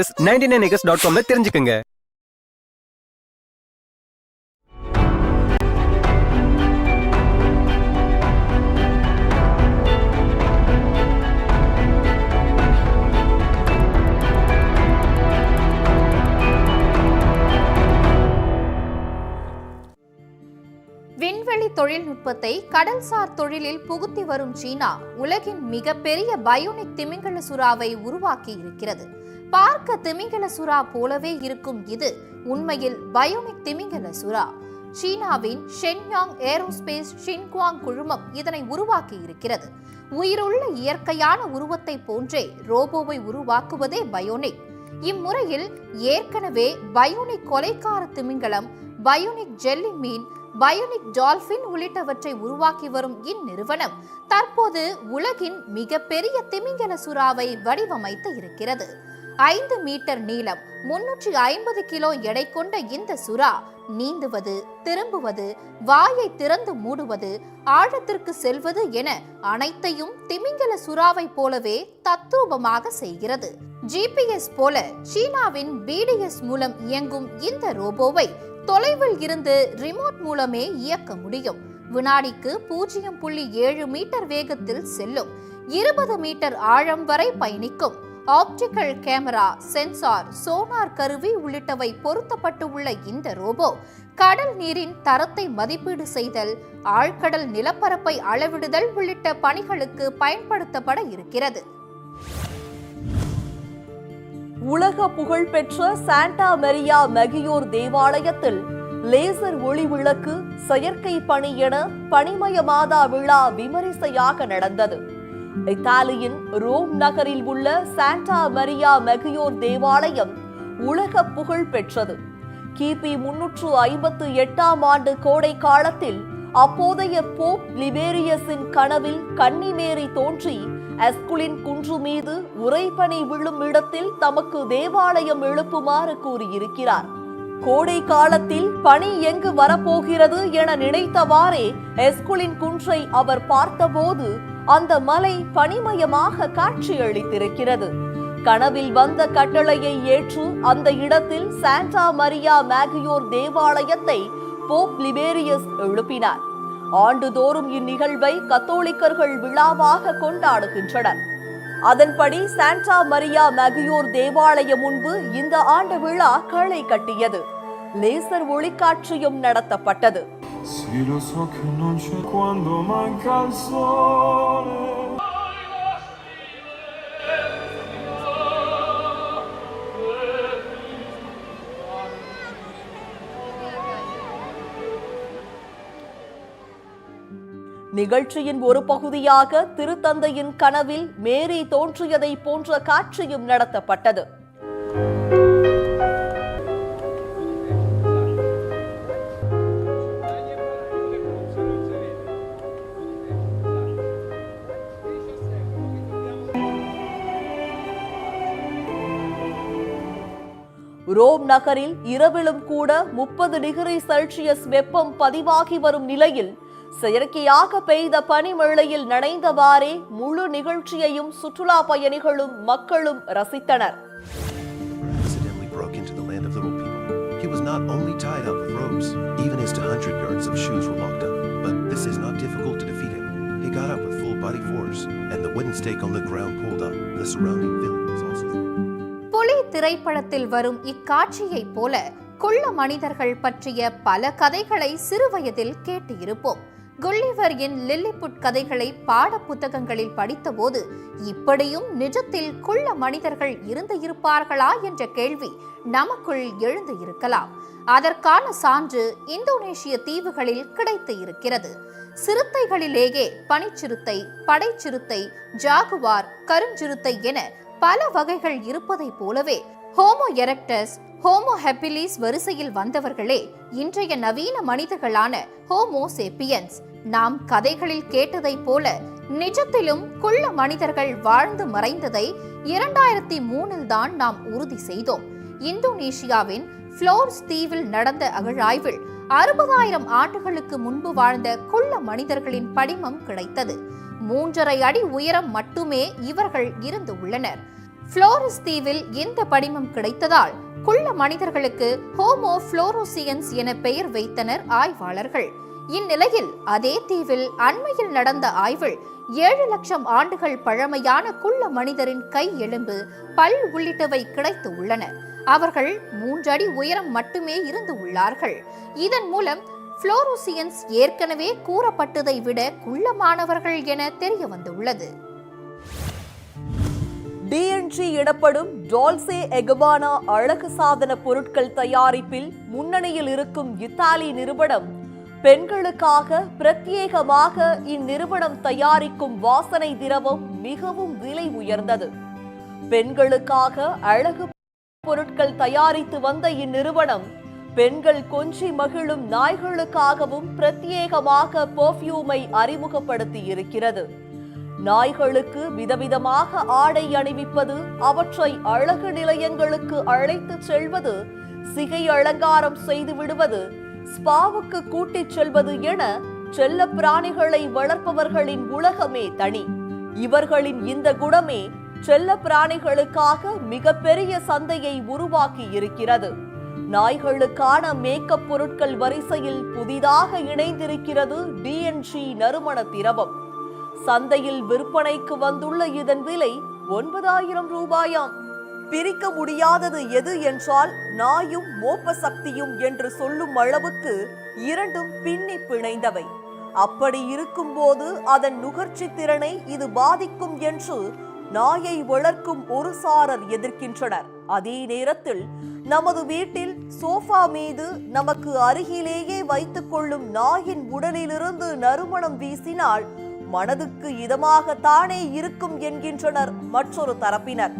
Ninety nine dot காம்ல தெரிஞ்சுக்கங்க. தொழில்நுட்பத்தை கடல்சார் தொழிலில் புகுத்தி வரும் சீனா உலகின் மிகப்பெரிய பயோனிக் திமிங்கல சுறாவை உருவாக்கி இருக்கிறது பார்க்க திமிங்கல சுறா போலவே இருக்கும் இது உண்மையில் பயோனிக் திமிங்கல சுறா. சீனாவின் ஷென்யாங் ஏரோஸ்பேஸ் ஷின்குவாங் குழுமம் இதனை உருவாக்கி இருக்கிறது உயிருள்ள இயற்கையான உருவத்தை போன்றே ரோபோவை உருவாக்குவதே பயோனிக். இம்முறையில் ஏற்கனவே பயோனிக் கொலைக்கார திமிங்கலம் பயோனிக் ஜெல்லி மீன் பயோனிக் டால்பின் உள்ளிட்டவற்றை உருவாக்கி வரும் இந்நிறுவனம் தற்போது உலகின் மிகப்பெரிய திமிங்கல சுறாவை வடிவமைத்து இருக்கிறது. ஐந்து மீட்டர் நீளம் முன்னூற்றி ஐம்பது கிலோ எடை கொண்ட இந்த சுறா நீந்துவது திரும்புவது வாயை திறந்து மூடுவது ஆழத்திற்கு செல்வது என அனைத்தையும் திமிங்கல சுறாவை போலவே தத்ரூபமாக செய்கிறது. ஜிபிஎஸ் போல சீனாவின் பிடிஎஸ் மூலம் இயங்கும் இந்த ரோபோவை தொலைவில் இருந்து ரிமோட் மூலமே இயக்க முடியும். வினாடிக்கு பூஜ்ஜியம் புள்ளி ஏழு மீட்டர் வேகத்தில் செல்லும். இருபது மீட்டர் ஆழம் வரை பயணிக்கும். ஆப்டிக்கல் கேமரா சென்சார் சோனார் கருவி உள்ளிட்டவை பொருத்தப்பட்டு உள்ள இந்த ரோபோ கடல் நீரின் தரத்தை மதிப்பீடு செய்தல் ஆழ்கடல் நிலப்பரப்பை அளவிடுதல் உள்ளிட்ட பணிகளுக்கு பயன்படுத்தப்பட இருக்கிறது. உலக புகழ்பெற்ற சாண்டா மெரியா மெகியோர் தேவாலயத்தில் லேசர் ஒளி விளக்கு செயற்கை பணி என பனிமய மாதா விழா விமரிசையாக நடந்தது. இத்தாலியின் ரோம் நகரில் உள்ள சாண்டா மரியா மெகியோர் தேவாலயம் உலக புகழ் பெற்றது கிபி முன்னூற்று ஐம்பத்து எட்டாம் ஆண்டு கோடை காலத்தில் அப்போதைய போப் லிபேரியஸின் கனவில் கன்னிமேரி தோன்றி எஸ்குலின் குன்று மீது உறைபனி விழும் இடத்தில் தமக்கு தேவாலயம் எழுப்புமாறு கூறியிருக்கிறார். கோடை காலத்தில் பனி எங்கு வரப்போகிறது என நினைத்தவாறே எஸ்குலின் குன்றை அவர் பார்த்தபோது அந்த மலை பனிமயமாக காட்சியளித்திருக்கிறது. கனவில் வந்த கட்டளையை ஏற்று அந்த இடத்தில் சாண்டா மரியா மேகியோர் தேவாலயத்தை போப் லிபேரியஸ் எழுப்பினார். ஆண்டுதோறும் இந்நிகழ்வை கத்தோலிக்கர்கள் விழாவாக கொண்டாடுகின்றனர். அதன்படி சாண்டா மரியா மகியோர் தேவாலயம் முன்பு இந்த ஆண்டு விழா களை கட்டியது. லேசர் ஒளிக்காட்சியும் நடத்தப்பட்டது. நிகழ்ச்சியின் ஒரு பகுதியாக திருத்தந்தையின் கனவில் மேரி தோன்றியதை போன்ற காட்சியும் நடத்தப்பட்டது. ரோம் நகரில் இரவிலும் கூட முப்பது டிகிரி செல்சியஸ் வெப்பம் பதிவாகி வரும் நிலையில் செயற்கையாக பெய்த பனிமழையில் நனைந்தவாறே முழு நிகழ்ச்சியையும் சுற்றுலா பயணிகளும் மக்களும் ரசித்தனர் not only tied up with ropes, even his 200 yards of shoes were locked up. But this is not difficult to defeat him. He got up with full body force, and the wooden stake on the ground pulled up. The surrounding village was also. புலி திரைப்படத்தில் வரும் இக்காட்சியைப் போல குள்ள மனிதர்கள் பற்றிய பல கதைகளை சிறுவயதில் கேட்டு இருப்போம் லில்லிபுட் கதைகளை பாட புத்தகங்களில் படித்தபோது இப்படியும் நிஜத்தில் குள்ள மனிதர்கள் இருந்து இருப்பார்களா என்ற கேள்வி நமக்குள் எழுந்து இருக்கலாம். அதற்கான சான்று இந்தோனேஷிய தீவுகளில் கிடைத்து இருக்கிறது. சிறுத்தைகளிலேயே பனிச்சிறுத்தை படைச்சிறுத்தை ஜாகுவார் கருஞ்சிறுத்தை என பல வகைகள் இருப்பதைப் போலவே ஹோமோ எரக்டஸ் ஹோமோ ஹெப்பிலிஸ் வரிசையில் வந்தவர்களே இன்றைய நவீன மனிதர்களான ஹோமோ சேப்பியன்ஸ். நாம் கதைகளில் கேட்டதைப் போல நிஜத்திலும் குள்ள மனிதர்கள் வாழ்ந்து மறைந்ததை இரண்டாயிரத்தி மூணில் தான் நாம் உறுதி செய்தோம். இந்தோனேஷியாவின் ஃப்ளோர்ஸ் தீவில் நடந்த அகழாய்வில் அறுபதாயிரம் ஆண்டுகளுக்கு முன்பு வாழ்ந்த குள்ள மனிதர்களின் படிமம் கிடைத்தது. மூன்றரை அடி உயரம் மட்டுமே இவர்கள் இருந்து உள்ளனர். புளோரஸ் தீவில் இந்த படிமம் கிடைத்ததால் குள்ள மனிதர்களுக்கு ஹோமோ புளோரோசியன்ஸ் என பெயர் வைத்தனர் ஆய்வாளர்கள். இந்நிலையில் அதே தீவில் அண்மையில் நடந்த ஆய்வில் ஏழு லட்சம் ஆண்டுகள் பழமையான குள்ள மனிதரின் கை எலும்பு பல் உள்ளிட்டவை கிடைத்து உள்ளன. அவர்கள் மூன்றடி உயரம் மட்டுமே இருந்து உள்ளார்கள். இதன் மூலம் புளோரோசியன்ஸ் ஏற்கனவே கூறப்பட்டதை விட குள்ளமானவர்கள் என தெரிய வந்துள்ளது டிஎன்ஜி எனப்படும் டால்சே எகபானா அழகு சாதன பொருட்கள் தயாரிப்பில் முன்னணியில் இருக்கும் இத்தாலி நிறுவனம் பெண்களுக்காக பிரத்யேகமாக இந்நிறுவனம் தயாரிக்கும் வாசனை திரவம் மிகவும் விலை உயர்ந்தது. பெண்களுக்காக அழகு பொருட்கள் தயாரித்து வந்த இந்நிறுவனம் பெண்கள் கொஞ்சி மகிழும் நாய்களுக்காகவும் பிரத்யேகமாக பெர்ஃப்யூமை அறிமுகப்படுத்தி இருக்கிறது நாய்களுக்கு விதவிதமாக ஆடை அணிவிப்பது அவற்றை அழகு நிலையங்களுக்கு அழைத்துச் செல்வது சிகை அலங்காரம் செய்து விடுவது ஸ்பாவுக்கு கூட்டிச் செல்வது என செல்ல பிராணிகளை வளர்ப்பவர்களின் உலகமே தனி. இவர்களின் இந்த குணமே செல்ல பிராணிகளுக்காக மிகப்பெரிய சந்தையை உருவாக்கி இருக்கிறது. நாய்களுக்கான மேக்கப் பொருட்கள் வரிசையில் புதிதாக இணைந்திருக்கிறது டிஎன்ஜி நறுமண திரவம். சந்தையில் விற்பனைக்கு வந்துள்ள இதன் விலை ஒன்பதாயிரம் ரூபாயாம். பிரிக்க முடியாதது எது என்றால் நாயும் மோப்ப சக்தியும் என்று சொல்லும் அளவுக்கு இரண்டும் பின்னி பிணைந்தவை. அப்படி இருக்கும்போது அதன் நுகர்ச்சி திறனை இது பாதிக்கும் என்று நாயை வளர்க்கும் ஒரு சாரர் எதிர்க்கின்றனர். அதே நேரத்தில் நமது வீட்டில் சோஃபா மீது நமக்கு அருகிலேயே வைத்துக் கொள்ளும் நாயின் உடலிலிருந்து நறுமணம் வீசினால் மனதுக்கு இதமாக தானே இருக்கும் என்கின்றனர் மற்றொரு தரப்பினர்.